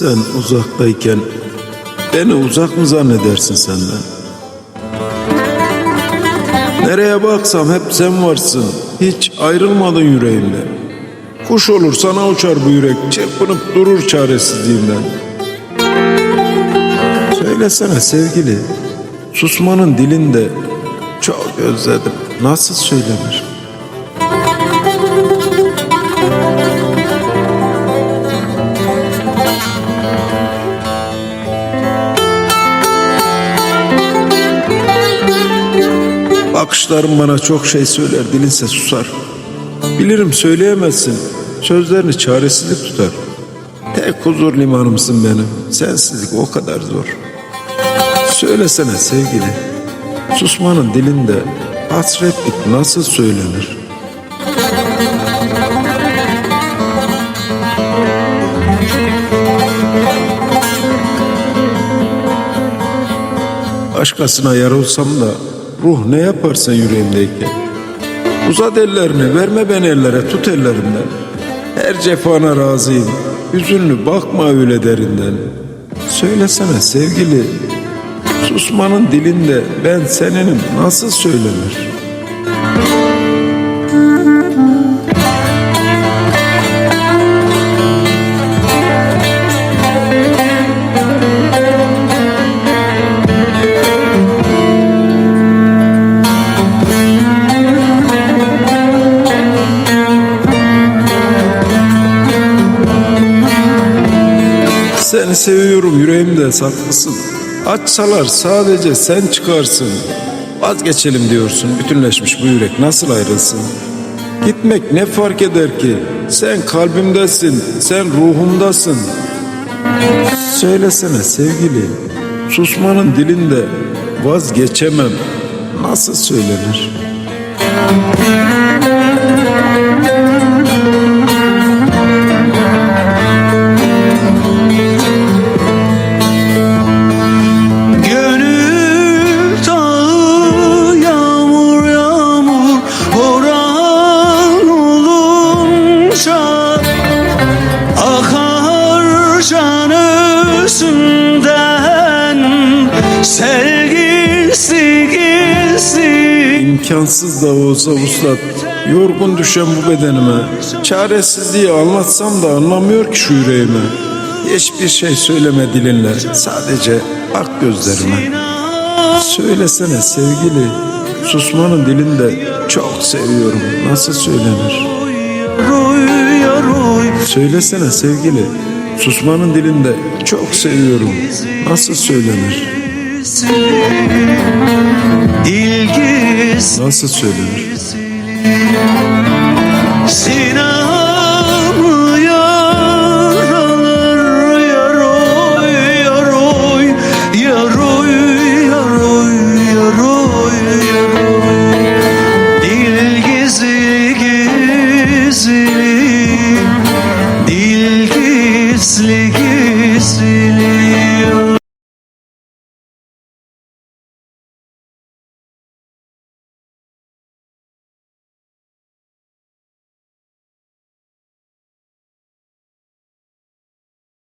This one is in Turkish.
Sen uzaktayken beni uzak mı zannedersin senden? Nereye baksam hep sen varsın. Hiç ayrılmadın yüreğimden. Kuş olur sana uçar bu yürek. Çırpınıp durur çaresizliğinden. Söylesene sevgili. Susmanın dilinde çok özledim. Nasıl söylenir? Bakışların bana çok şey söyler, dilinse susar. Bilirim söyleyemezsin, sözlerini çaresizlik tutar. Tek huzur limanımsın benim, sensizlik o kadar zor. Söylesene sevgili, susmanın dilinde hasretlik nasıl söylenir? Başkasına yar olsam da ruh ne yaparsan yüreğimdeyken. Uzat ellerini verme beni ellere tut ellerimden. Her cefana razıyım. Hüzünlü bakma öyle derinden. Söylesene sevgili. Susmanın dilinde ben seninim nasıl söylenir? Seni seviyorum yüreğimde saklısın. Açsalar sadece sen çıkarsın. Vazgeçelim diyorsun bütünleşmiş bu yürek nasıl ayrılsın? Gitmek ne fark eder ki? Sen kalbimdesin, sen ruhumdasın. Söylesene sevgili, susmanın dilinde vazgeçemem. Nasıl söylenir? Özümden sevgisi gizli İmkansız da olsa vuslat Yorgun düşen bu bedenime Çaresizliği anlatsam da anlamıyor ki şu yüreğime. Hiçbir şey söyleme dilinle Sadece bak gözlerime. Söylesene sevgili Susmanın dilinde çok seviyorum. Nasıl söylenir? Söylesene sevgili Susmanın dilinde çok seviyorum. Nasıl söylenir? Nasıl söylenir